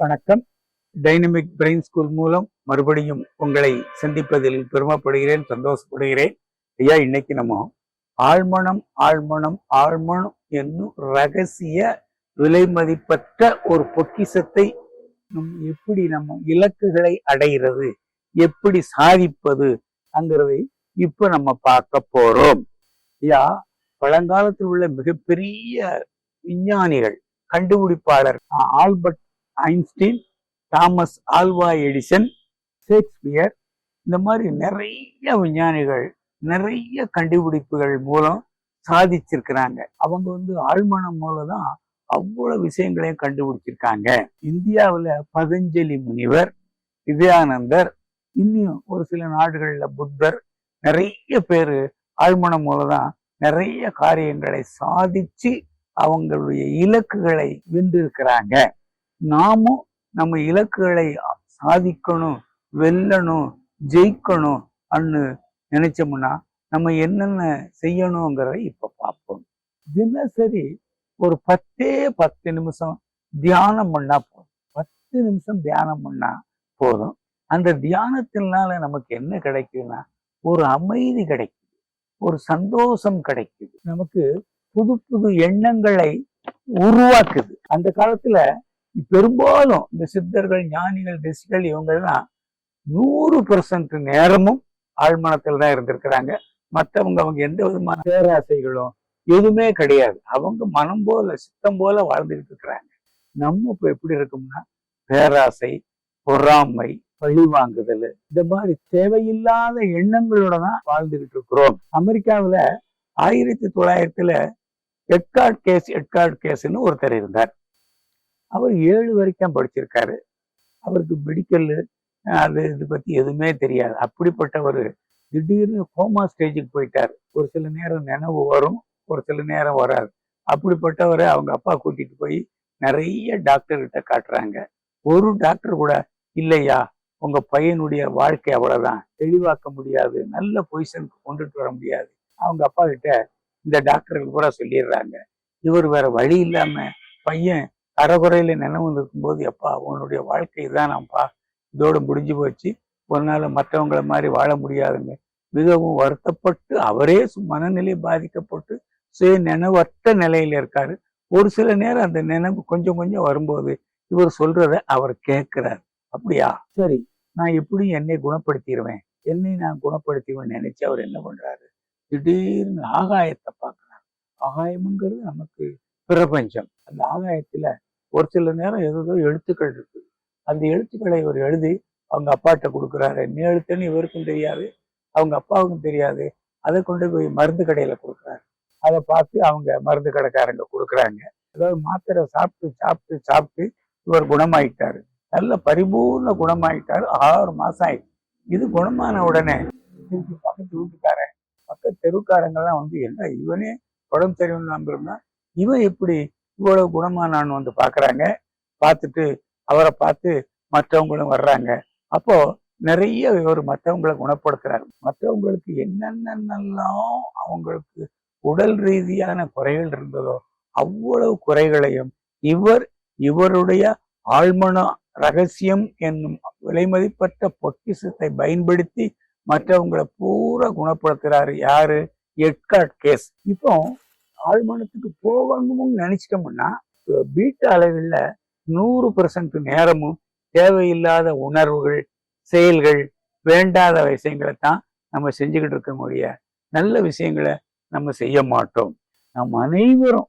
வணக்கம். Dynamic brain school மூலம் மறுபடியும் உங்களை சந்திப்பதில் பெருமைப்படுகிறேன் சந்தோஷப்படுகிறேன். ஐயா இன்னைக்கு நம்ம ஆழ்மனம் ஆழ்மனம் ஆழ்மனம் என்னும் ரகசிய விலை மதிப்பற்ற ஒரு பொக்கிஷத்தை நம் எப்படி நம்ம இலக்குகளை அடைகிறது எப்படி சாதிப்பது அங்கிறதை இப்ப நம்ம பார்க்க போறோம். ஐயா பழங்காலத்தில் உள்ள மிகப்பெரிய விஞ்ஞானிகள் கண்டுபிடிப்பாளர் Albert Einstein Thomas Alva Edison Shakespeare இந்த மாதிரி நிறைய விஞ்ஞானிகள் நிறைய கண்டுபிடிப்புகள் மூலம் சாதிச்சிருக்கிறாங்க. அவங்க வந்து ஆழ்மனம் மூலம் தான் அவ்வளவு விஷயங்களையும் கண்டுபிடிச்சிருக்காங்க. இந்தியாவில் பதஞ்சலி முனிவர் விவேகானந்தர் இன்னும் ஒரு சில நாடுகளில் புத்தர் நிறைய பேர் ஆழ்மனம் மூலம் தான் நிறைய காரியங்களை சாதிச்சு அவங்களுடைய இலக்குகளை வென்றிருக்கிறாங்க. நாமும் நம்ம இலக்குகளை சாதிக்கணும் வெல்லணும் ஜெயிக்கணும் அன்னு நினைச்சோம்னா நம்ம என்னென்ன செய்யணுங்கிறத இப்ப பார்ப்போம் தினசரி ஒரு பத்தே பத்து நிமிஷம் தியானம் பண்ணா போதும். பத்து நிமிஷம் தியானம் பண்ணா போதும். அந்த தியானத்தினால நமக்கு என்ன கிடைக்குதுன்னா ஒரு அமைதி கிடைக்குது. ஒரு சந்தோஷம் கிடைக்குது. நமக்கு புது புது எண்ணங்களை உருவாக்குது. அந்த காலத்துல பெரும்பாலும் இந்த சித்தர்கள் ஞானிகள் ரிஷிகள் இவங்கெல்லாம் நூறு பெர்சன்ட் நேரமும் ஆழ்மனத்தில் தான் இருந்திருக்கிறாங்க. மற்றவங்க அவங்க எந்த விதமான பேராசைகளும் எதுவுமே கிடையாது. அவங்க மனம் போல சித்தம் போல வாழ்ந்துகிட்டு இருக்கிறாங்க. நம்ம இப்ப எப்படி இருக்கோம்னா பேராசை பொறாமை பழி வாங்குதல் இந்த மாதிரி தேவையில்லாத எண்ணங்களோட தான் வாழ்ந்துகிட்டு இருக்கிறோம். அமெரிக்காவில் ஆயிரத்தி தொள்ளாயிரத்துல எட்கார்ட் கேஸ் எட்கார்ட் கேஸ்ன்னு ஒருத்தர் இருந்தார். அவர் ஏழு வரைக்கும் படிச்சிருக்காரு. அவருக்கு மெடிக்கல் அது இது பத்தி எதுவுமே தெரியாது. அப்படிப்பட்டவர் திடீர்னு கோமா ஸ்டேஜுக்கு போயிட்டார். ஒரு சில நேரம் நினைவு வரும் ஒரு சில நேரம் வராது. அப்படிப்பட்டவரை அவங்க அப்பா கூட்டிட்டு போய் நிறைய டாக்டர்கிட்ட காட்டுறாங்க. ஒரு டாக்டர் கூட இல்லையா உங்க பையனுடைய வாழ்க்கை அவ்வளவுதான். தெளிவாக்க முடியாது. நல்ல பொசிஷனுக்கு கொண்டுட்டு வர முடியாது. அவங்க அப்பா கிட்ட இந்த டாக்டர்கள் பூரா சொல்லிடுறாங்க. இவர் வேற வழி இல்லாம பையன் அறகுறையில நினைவு இருக்கும்போது எப்பா உன்னுடைய வாழ்க்கை இதானாப்பா இதோட முடிஞ்சு போச்சு. உன்னால மற்றவங்கள மாதிரி வாழ முடியாதுங்க. மிகவும் வருத்தப்பட்டு அவரே மனநிலை பாதிக்கப்பட்டு சுய நினைவற்ற நிலையில இருக்காரு. ஒரு சில நேரம் அந்த நினைவு கொஞ்சம் கொஞ்சம் வரும்போது இவர் சொல்றத அவர் கேட்கிறார். அப்படியா? சரி. நான் எப்படி என்னை குணப்படுத்திடுவேன் என்னை நான் குணப்படுத்திடுவேன் நினைச்சு அவர் என்ன பண்றாரு? திடீர்னு ஆகாயத்தை பார்க்கிறார். ஆகாயம்ங்கிறது நமக்கு பிரபஞ்சம். அந்த ஆகாயத்துல ஒரு சில நேரம் ஏதோ எழுத்துக்கள் இருக்கு. அந்த எழுத்துக்களை இவர் எழுதி அவங்க அப்பாட்ட கொடுக்குறாரு. என்ன எழுத்துன்னு இவருக்கும் தெரியாது அவங்க அப்பாவுக்கும் தெரியாது. அதை கொண்டு போய் மருந்து கடையில கொடுக்குறாரு. அதை பார்த்து அவங்க மருந்து கடைக்காரங்க கொடுக்குறாங்க. அதாவது மாத்திரை சாப்பிட்டு சாப்பிட்டு சாப்பிட்டு இவர் குணமாயிட்டாரு. நல்ல பரிபூர்ண குணமாயிட்டாரு. ஆறு மாசம் ஆயிடுச்சு இது குணமான உடனே திருப்பி பக்கத்து வீட்டுக்காரன் பக்கத்து தெருக்காரங்கெல்லாம் வந்து என்ன இவனே உடம்பு சரியில்லாம இருந்தா இவன் எப்படி இவ்வளவு நான் வந்து பாக்குறாங்க. பார்த்துட்டு அவரை பார்த்து மற்றவங்களும் வர்றாங்க. அப்போ நிறைய இவர் மற்றவங்களை குணப்படுத்துறாரு. மற்றவங்களுக்கு என்னென்னலாம் அவங்களுக்கு உடல் ரீதியான குறைகள் இருந்ததோ அவ்வளவு குறைகளையும் இவர் இவருடைய ஆழ்மன ரகசியம் என்னும் விலைமதிப்பற்ற பொக்கிஷத்தை பயன்படுத்தி மற்றவங்களை பூரா குணப்படுத்துறாரு யாரு? Edgar Cayce. இப்போ ஆழ்மனத்துக்கு போகணும்னு நினைச்சிட்டோம்னா பீட்டா அளவில் நூறு பர்சன்ட் நேரமும் தேவையில்லாத உணர்வுகள் செயல்கள் வேண்டாத விஷயங்களை தான் நம்ம செஞ்சுக்கிட்டு இருக்க நல்ல விஷயங்களை நம்ம செய்ய மாட்டோம். நம் அனைவரும்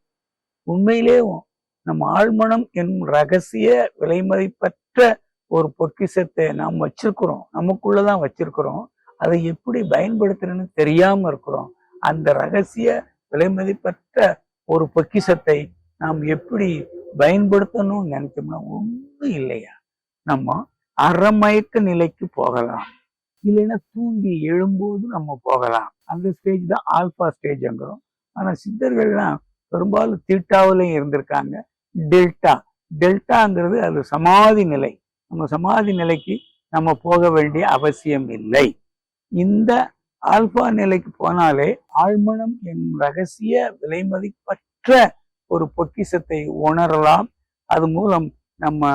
உண்மையிலேயும் நம் ஆழ்மனம் என்னும் ரகசிய விலைமதிப்பற்ற ஒரு பொக்கிஷத்தை நாம் வச்சிருக்கிறோம் நமக்குள்ளதான் வச்சிருக்கிறோம் அதை எப்படி பயன்படுத்துறேன்னு தெரியாம இருக்கிறோம் அந்த ரகசிய விலைமதிப்பற்ற ஒரு பொக்கிஷத்தை நாம் எப்படி பயன்படுத்தணும்னு நினைச்சோம்னா ஒன்றும் இல்லையா? நம்ம அறமயக்க நிலைக்கு போகலாம். இல்லைன்னா தூங்கி எழும்போது நம்ம போகலாம். அந்த ஸ்டேஜ் தான் ஆல்பா ஸ்டேஜ்ங்கிறோம் ஆனா சித்தர்கள்லாம் பெரும்பாலும் தீட்டாவிலையும் இருந்திருக்காங்க. டெல்டா டெல்டாங்கிறது அது சமாதி நிலை. நம்ம சமாதி நிலைக்கு நம்ம போக வேண்டிய அவசியம் இல்லை. இந்த ஆல்பா நிலைக்கு போனாலே ஆழ்மனம் என் ரகசிய விலைமதிப்பற்ற ஒரு பொக்கிஷத்தை உணரலாம். அது மூலம் நம்ம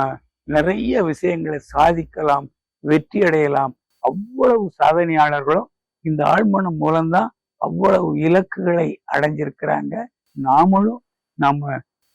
நிறைய விஷயங்களை சாதிக்கலாம் வெற்றி அடையலாம் அவ்வளவு சாதனையாளர்களும் இந்த ஆழ்மனம் மூலம்தான் அவ்வளவு இலக்குகளை அடைஞ்சிருக்கிறாங்க. நாமளும் நம்ம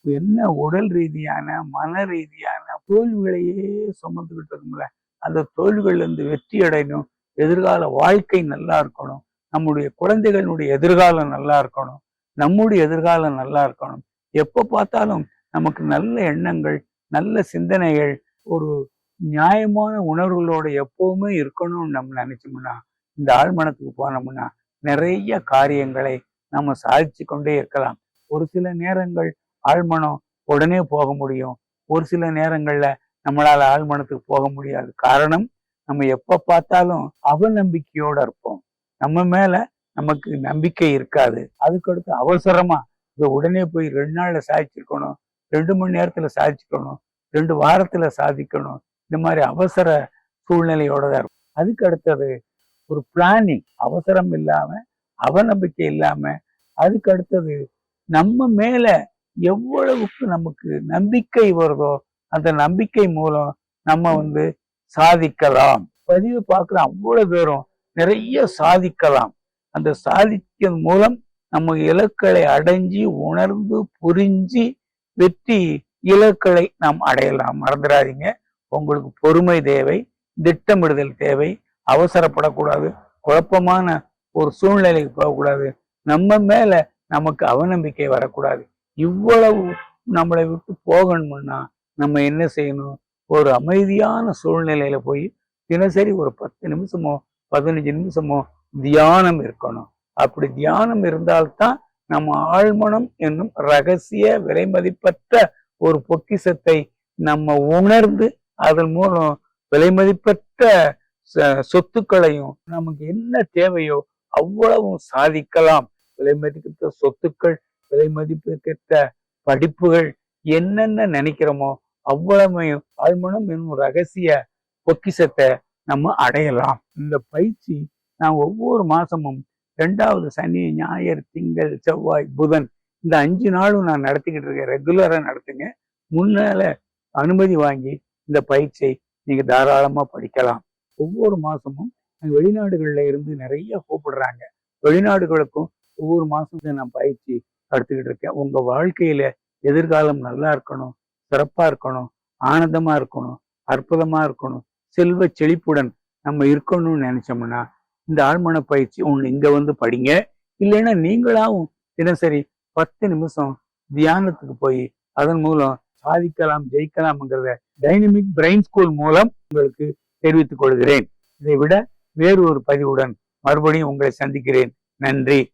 என்ன உடல் ரீதியான மன ரீதியான தோல்விகளையே சுமந்துக்கிட்டு இருக்கோம்ல அந்த தோல்விகள்ல இருந்து வெற்றி அடையணும் எதிர்கால வாழ்க்கை நல்லா இருக்கணும். நம்முடைய குழந்தைகளுடைய எதிர்காலம் நல்லா இருக்கணும். நம்முடைய எதிர்காலம் நல்லா இருக்கணும். எப்போ பார்த்தாலும் நமக்கு நல்ல எண்ணங்கள் நல்ல சிந்தனைகள் ஒரு நியாயமான உணர்வுகளோட எப்பவுமே இருக்கணும்னு நம்ம நினைச்சோம்னா இந்த ஆழ்மனத்துக்கு போனோம்னா நிறைய காரியங்களை நம்ம சாதிச்சு கொண்டே இருக்கலாம். ஒரு சில நேரங்கள் ஆழ்மனம் உடனே போக முடியும். ஒரு சில நேரங்கள்ல நம்மளால ஆழ்மனத்துக்கு போக முடியாது. காரணம் நம்ம எப்ப பார்த்தாலும் அவநம்பிக்கையோட இருப்போம். நம்ம மேல நமக்கு நம்பிக்கை இருக்காது. அதுக்கடுத்து அவசரமா இதை உடனே போய் ரெண்டு நாள்ல சாதிச்சிருக்கணும் ரெண்டு மணி நேரத்துல சாதிச்சுக்கணும் ரெண்டு வாரத்துல சாதிக்கணும். இந்த மாதிரி அவசர சூழ்நிலையோட தான் இருக்கும் அதுக்கு அடுத்தது ஒரு பிளானிங் அவசரம் இல்லாம அவநம்பிக்கை இல்லாம அதுக்கு அடுத்தது நம்ம மேல எவ்வளவுக்கு நமக்கு நம்பிக்கை வருதோ அந்த நம்பிக்கை மூலம் நம்ம வந்து சாதிக்கலாம். பதிவு பார்க்குற அவ்வளோ பேரும் நிறைய சாதிக்கலாம். அந்த சாதிக்கிறது மூலம் நம்ம இலக்களை அடைஞ்சு உணர்ந்து புரிஞ்சு வெற்றி இலக்களை நாம் அடையலாம். மறந்துடாதீங்க. உங்களுக்கு பொறுமை தேவை திட்டமிடுதல் தேவை அவசரப்படக்கூடாது குழப்பமான ஒரு சூழ்நிலைக்கு போகக்கூடாது. நம்ம மேல நமக்கு அவநம்பிக்கை வரக்கூடாது. இவ்வளவு நம்மளை விட்டு போகணும்னா நம்ம என்ன செய்யணும்? ஒரு அமைதியான சூழ்நிலையில போய் தினசரி ஒரு பத்து நிமிஷமோ பதினஞ்சு நிமிஷமோ தியானம் இருக்கணும். அப்படி தியானம் இருந்தால்தான் நம்ம ஆழ்மனம் என்னும் ரகசிய விலை மதிப்பற்ற ஒரு பொக்கிஷத்தை நம்ம உணர்ந்து அதன் மூலம் விலை மதிப்பற்ற ச- சொத்துக்களையும் நமக்கு என்ன தேவையோ அவ்வளவும் சாதிக்கலாம். விலை மதிப்பற்ற சொத்துக்கள் விலை படிப்புகள் என்னென்ன நினைக்கிறோமோ அவ்வளவு ஆழ்மனம் என்னும் ரகசிய பொக்கிஷத்தை நம்ம அடையலாம். இந்த பயிற்சி நான் ஒவ்வொரு மாசமும் ரெண்டாவது சனி ஞாயிறு திங்கள் செவ்வாய் புதன் இந்த அஞ்சு நாளும் நான் நடத்திக்கிட்டு இருக்கேன். ரெகுலரா நடத்துங்க. முன்னால அனுமதி வாங்கி இந்த பயிற்சியை நீங்க தாராளமா படிக்கலாம். ஒவ்வொரு மாசமும் வெளிநாடுகள்ல இருந்து நிறைய கூப்பிடுறாங்க. வெளிநாடுகளுக்கும் ஒவ்வொரு மாசத்தையும் நான் பயிற்சி நடத்திக்கிட்டு இருக்கேன். உங்க வாழ்க்கையில எதிர்காலம் நல்லா இருக்கணும். சிறப்பா இருக்கணும் ஆனந்தமா இருக்கணும் அற்புதமா இருக்கணும் செல்வ செழிப்புடன் நம்ம இருக்கணும்னு நினைச்சோம்னா இந்த ஆழ்மன பயிற்சி ஒண்ணு இங்க வந்து படிங்க. இல்லைன்னா நீங்களாவும் தினசரி பத்து நிமிஷம் தியானத்துக்கு போய் அதன் மூலம் சாதிக்கலாம் ஜெயிக்கலாம்ங்கிறத டைனமிக் பிரெயின் ஸ்கூல் மூலம் உங்களுக்கு தெரிவித்துக் கொள்கிறேன். இதை விட வேறு ஒரு பதிவுடன் மறுபடியும் உங்களை சந்திக்கிறேன். நன்றி.